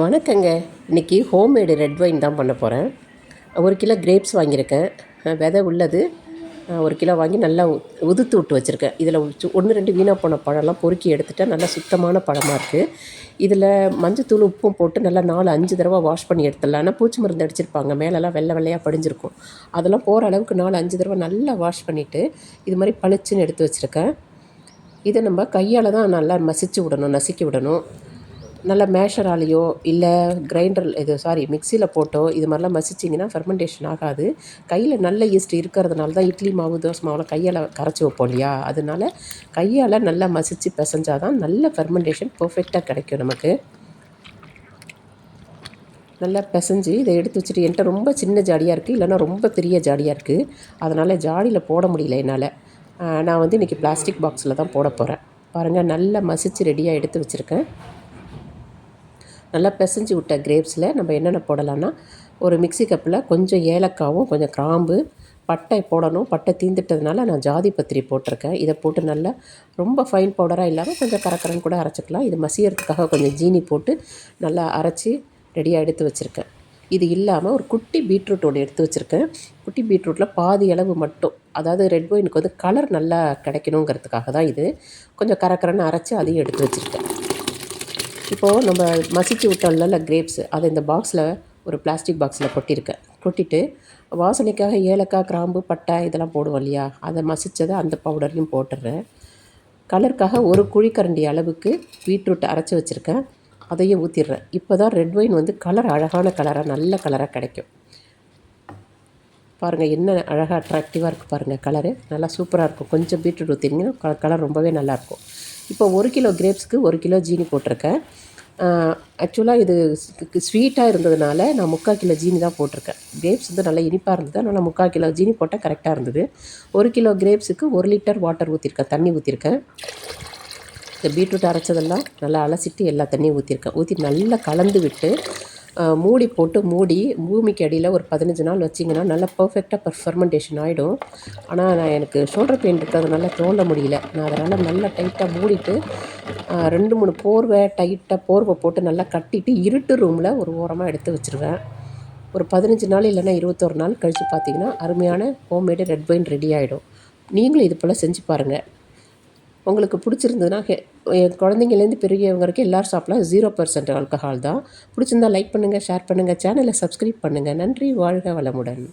வணக்கங்க. இன்றைக்கி homemade red wine தான் பண்ண போகிறேன் ஒரு கிலோ கிரேப்ஸ் வாங்கியிருக்கேன். விதை உள்ளது. ஒரு கிலோ வாங்கி நல்லா உதுத்து விட்டு வச்சுருக்கேன். இதில் ஒன்று ரெண்டு வீணாக போன பழம்லாம் பொறுக்கி எடுத்துட்டால் நல்லா சுத்தமான பழமாக இருக்குது இதில் மஞ்சத்தூள் உப்பும் போட்டு நல்லா நாலு அஞ்சு தடவை வாஷ் பண்ணி எடுத்துடலாம். ஆனால் பூச்சி மருந்து அடிச்சிருப்பாங்க. மேலெல்லாம் வெள்ளை வெள்ளையாக படிஞ்சிருக்கும். அதெல்லாம் போகிற அளவுக்கு நாலு அஞ்சு தடவை நல்லா வாஷ் பண்ணிவிட்டு இது மாதிரி பளிச்சுன்னு எடுத்து வச்சுருக்கேன். இதை நம்ம கையால் தான் நல்லா மசிச்சு விடணும் நசுக்கி விடணும். நல்ல மேஷராலேயோ இல்லை கிரைண்டர் இது சாரி மிக்சியில் போட்டோ இது மாதிரிலாம் மசிச்சிங்கன்னா ஃபெர்மெண்டேஷன் ஆகாது. கையில் நல்ல ஈஸ்ட் இருக்கிறதுனால தான் இட்லி மாவு தோசை மாவுலாம் கையால் கரைச்சி வைப்போம் இல்லையா? அதனால கையால் நல்லா மசிச்சு பிசைஞ்சால் தான் நல்ல ஃபெர்மெண்டேஷன் பர்ஃபெக்டாக கிடைக்கும் நமக்கு. நல்லா பிசைஞ்சு இதை எடுத்து வச்சுட்டு என்கிட்ட ரொம்ப சின்ன ஜாடியாக இருக்குது இல்லைன்னா ரொம்ப பெரிய ஜாடியாக இருக்குது அதனால் ஜாடியில் போட முடியல என்னால். நான் வந்து இன்றைக்கி பிளாஸ்டிக் பாக்ஸில் தான் போட போகிறேன் பாருங்கள் நல்லா மசிச்சு ரெடியாக எடுத்து வச்சுருக்கேன். நல்லா பிசைஞ்சு விட்ட கிரேப்ஸில் நம்ம என்னென்ன போடலான்னா ஒரு மிக்ஸி கப்பில் கொஞ்சம் ஏலக்காவும் கொஞ்சம் கிராம்பு பட்டை போடணும். பட்டை தீந்துட்டதுனால நான் ஜாதி பத்திரி போட்டிருக்கேன். இதை போட்டு நல்லா ரொம்ப ஃபைன் பவுடராக இல்லாமல் கொஞ்சம் கரக்கரன்னு கூட அரைச்சிக்கலாம். இது மசியறதுக்காக கொஞ்சம் ஜீனி போட்டு நல்லா அரைச்சி ரெடியாக எடுத்து வச்சுருக்கேன். இது இல்லாமல் ஒரு குட்டி பீட்ரூட் ஒன்று எடுத்து வச்சுருக்கேன். குட்டி பீட்ரூட்டில் பாதி அளவு மட்டும் அதாவது ரெட் ஒயினுக்கு வந்து கலர் நல்லா கிடைக்கணுங்கிறதுக்காக தான் இது. கொஞ்சம் கரக்கரன்னு அரைச்சி அதையும் எடுத்து வச்சுருக்கேன். இப்போது நம்ம மசிச்சு விட்டோம்ல கிரேப்ஸ் அதை இந்த பாக்ஸில் ஒரு பிளாஸ்டிக் பாக்ஸில் கொட்டியிருக்கேன் கொட்டிட்டு வாசனைக்காக ஏலக்காய் கிராம்பு பட்டை இதெல்லாம் போடுவோம் இல்லையா? அதை மசித்ததை அந்த பவுடரையும் போட்டுடுறேன் கலருக்காக ஒரு குழிக்கரண்டி அளவுக்கு பீட்ரூட் அரைச்சி வச்சுருக்கேன். அதையும் ஊற்றிடுறேன் இப்போ தான் ரெட் ஒயின் வந்து கலர் அழகான கலராக நல்ல கலராக கிடைக்கும். பாருங்கள் என்ன அழகாக அட்ராக்டிவாக இருக்குது பாருங்கள் கலரு நல்லா சூப்பராக இருக்கும். கொஞ்சம் பீட்ரூட் ஊற்றினீங்கன்னா கலர் ரொம்பவே நல்லாயிருக்கும் இப்போ ஒரு கிலோ கிரேப்ஸ்க்கு ஒரு கிலோ ஜீனி போட்டிருக்கேன். ஆக்சுவலாக இது ஸ்வீட்டாக இருந்ததுனால நான் முக்கால் கிலோ ஜீனி தான் போட்டிருக்கேன். கிரேப்ஸ் வந்து நல்லா இனிப்பாக இருந்தது. அதனால் முக்கால் கிலோ ஜீனி போட்டால் கரெக்டாக இருந்தது. ஒரு கிலோ கிரேப்ஸுக்கு ஒரு லிட்டர் வாட்டர் ஊற்றிருக்கேன் தண்ணி ஊற்றிருக்கேன் இந்த பீட்ரூட் அரைச்சதெல்லாம் நல்லா அலசிட்டு எல்லா தண்ணியும் ஊற்றிருக்கேன் ஊற்றி நல்லா கலந்து விட்டு மூடி போட்டு மூடி பூமிக்கு அடியில் ஒரு பதினஞ்சு நாள் வச்சிங்கன்னா நல்லா பர்ஃபெக்டாக பர்ஃபர்மெண்டேஷன் ஆகிடும் ஆனால் நான் எனக்கு ஷோல்டர் பெயின் இருக்கிறதுனால தோண்ட முடியல. நான் அதனால் நல்லா டைட்டாக மூடிட்டு ரெண்டு மூணு போர்வை டைட்டாக போர்வை போட்டு நல்லா கட்டிட்டு இருட்டு ரூமில் ஒரு ஓரமாக எடுத்து வச்சுருவேன். ஒரு பதினஞ்சு நாள் இல்லைன்னா இருபத்தொரு நாள் கழித்து பார்த்தீங்கன்னா அருமையான ஹோம்மேடு ரெட் ஒயின் ரெடி ஆகிடும் நீங்களும் இது போல் செஞ்சு பாருங்கள் உங்களுக்கு பிடிச்சிருந்ததுன்னா ஹெ- என் குழந்தைங்கலேருந்து பெரியவங்க வரைக்கும் எல்லோரும் சாப்பிடலாம். ஜீரோ பர்சன்ட் ஆல்கஹால் தான். பிடிச்சிருந்தா லைக் பண்ணுங்கள் ஷேர் பண்ணுங்கள் சேனலை சப்ஸ்கிரைப் பண்ணுங்கள் நன்றி வாழ்க வளமுடன்.